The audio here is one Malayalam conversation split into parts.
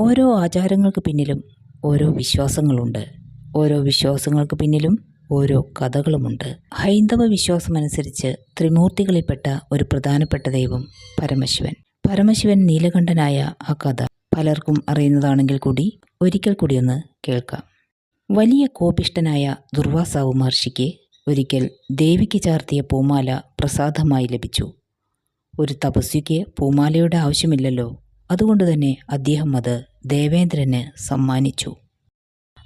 ഓരോ ആചാരങ്ങൾക്ക് പിന്നിലും ഓരോ വിശ്വാസങ്ങളുണ്ട്. ഓരോ വിശ്വാസങ്ങൾക്ക് പിന്നിലും ഓരോ കഥകളുമുണ്ട്. ഹൈന്ദവ വിശ്വാസമനുസരിച്ച് ത്രിമൂർത്തികളിൽപ്പെട്ട ഒരു പ്രധാനപ്പെട്ട ദൈവം പരമശിവൻ. പരമശിവൻ നീലകണ്ഠനായ ആ കഥ പലർക്കും അറിയുന്നതാണെങ്കിൽ കൂടി ഒരിക്കൽ കൂടിയൊന്ന് കേൾക്കാം. വലിയ കോപിഷ്ടനായ ദുർവാസാവു മഹർഷിക്ക് ഒരിക്കൽ ദേവിക്ക് ചാർത്തിയ പൂമാല പ്രസാദമായി ലഭിച്ചു. ഒരു തപസ്വിക്ക് പൂമാലയുടെ ആവശ്യമില്ലല്ലോ. അതുകൊണ്ട് തന്നെ അദ്ദേഹം അത് ദേവേന്ദ്രന് സമ്മാനിച്ചു.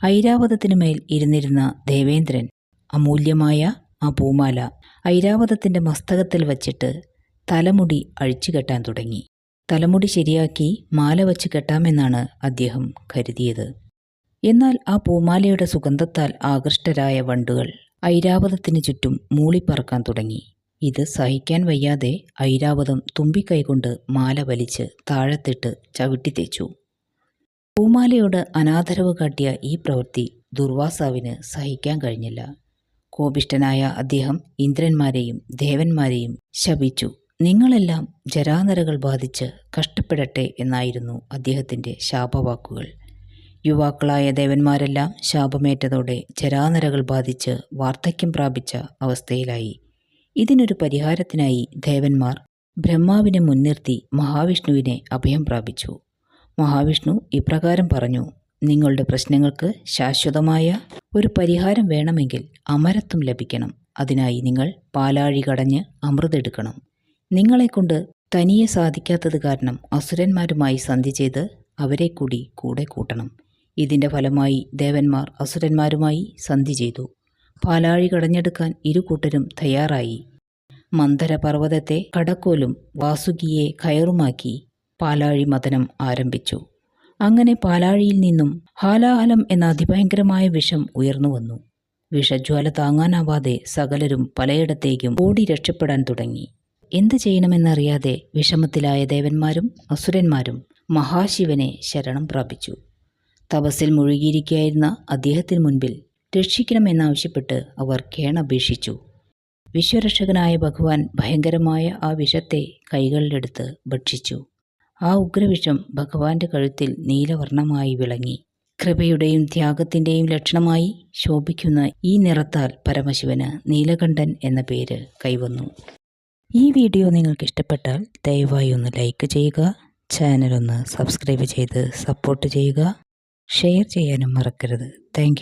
ഐരാവതത്തിനുമേൽ ഇരുന്നിരുന്ന ദേവേന്ദ്രൻ അമൂല്യമായ ആ പൂമാല ഐരാവതത്തിന്റെ മസ്തകത്തിൽ വച്ചിട്ട് തലമുടി അഴിച്ചു കെട്ടാൻ തുടങ്ങി. തലമുടി ശരിയാക്കി മാല വച്ച് കെട്ടാമെന്നാണ് അദ്ദേഹം കരുതിയത്. എന്നാൽ ആ പൂമാലയുടെ സുഗന്ധത്താൽ ആകൃഷ്ടരായ വണ്ടുകൾ ഐരാവതത്തിന് ചുറ്റും മൂളിപ്പറക്കാൻ തുടങ്ങി. ഇത് സഹിക്കാൻ വയ്യാതെ ഐരാവതം തുമ്പിക്കൈകൊണ്ട് മാല വലിച്ച് താഴത്തിട്ട് ചവിട്ടി തേച്ചു. പൂമാലയോട് അനാദരവ് കാട്ടിയ ഈ പ്രവൃത്തി ദുർവാസാവിന് സഹിക്കാൻ കഴിഞ്ഞില്ല. കോപിഷ്ടനായ അദ്ദേഹം ഇന്ദ്രന്മാരെയും ദേവന്മാരെയും ശപിച്ചു. നിങ്ങളെല്ലാം ജരാനരകൾ ബാധിച്ച് കഷ്ടപ്പെടട്ടെ എന്നായിരുന്നു അദ്ദേഹത്തിന്റെ ശാപവാക്കുകൾ. യുവാക്കളായ ദേവന്മാരെല്ലാം ശാപമേറ്റതോടെ ജരാനരകൾ ബാധിച്ച് വാർദ്ധക്യം പ്രാപിച്ച അവസ്ഥയിലായി. ഇതിനൊരു പരിഹാരത്തിനായി ദേവന്മാർ ബ്രഹ്മാവിനെ മുൻനിർത്തി മഹാവിഷ്ണുവിനെ അഭയം പ്രാപിച്ചു. മഹാവിഷ്ണു ഇപ്രകാരം പറഞ്ഞു നിങ്ങളുടെ പ്രശ്നങ്ങൾക്ക് ശാശ്വതമായ ഒരു പരിഹാരം വേണമെങ്കിൽ അമരത്വം ലഭിക്കണം. അതിനായി നിങ്ങൾ പാലാഴി കടഞ്ഞ് അമൃതെടുക്കണം നിങ്ങളെക്കൊണ്ട് തനിയെ സാധിക്കാത്തത് കാരണം അസുരന്മാരുമായി സന്ധി ചെയ്ത് അവരെ കൂടി കൂടെ കൂട്ടണം. ഇതിന്റെ ഫലമായി ദേവന്മാർ അസുരന്മാരുമായി സന്ധി ചെയ്തു. പാലാഴി കടഞ്ഞെടുക്കാൻ ഇരു കൂട്ടരും തയ്യാറായി. മന്ദരപർവതത്തെ കടക്കോലും വാസുകിയെ കയറുമാക്കി പാലാഴി മതനം ആരംഭിച്ചു. അങ്ങനെ പാലാഴിയിൽ നിന്നും ഹാലാഹലം എന്ന അതിഭയങ്കരമായ വിഷം ഉയർന്നു വന്നു. വിഷജ്വാല താങ്ങാനാവാതെ സകലരും പലയിടത്തേക്കും ഓടി രക്ഷപ്പെടാൻ തുടങ്ങി. എന്തു ചെയ്യണമെന്നറിയാതെ വിഷമത്തിലായ ദേവന്മാരും അസുരന്മാരും മഹാശിവനെ ശരണം പ്രാപിച്ചു. തപസ്സിൽ മുഴുകിയിരിക്കുകയായിരുന്ന അദ്ദേഹത്തിന് മുൻപിൽ രക്ഷിക്കണമെന്നാവശ്യപ്പെട്ട് അവർ കേണപേക്ഷിച്ചു. വിശ്വരക്ഷകനായ ഭഗവാൻ ഭയങ്കരമായ ആ വിഷത്തെ കൈകളിലെടുത്ത് ഭക്ഷിച്ചു. ആ ഉഗ്രവിഷം ഭഗവാന്റെ കഴുത്തിൽ നീലവർണമായി വിളങ്ങി. കൃപയുടെയും ത്യാഗത്തിന്റെയും ലക്ഷണമായി ശോഭിക്കുന്ന ഈ നിറത്താൽ പരമശിവന് നീലകണ്ഠൻ എന്ന പേര് കൈവന്നു. ഈ വീഡിയോ നിങ്ങൾക്ക് ഇഷ്ടപ്പെട്ടാൽ ദയവായി ഒന്ന് ലൈക്ക് ചെയ്യുക ചാനൽ ഒന്ന് സബ്സ്ക്രൈബ് ചെയ്ത് സപ്പോർട്ട് ചെയ്യുക ഷെയർ ചെയ്യാനും മറക്കരുത്. താങ്ക്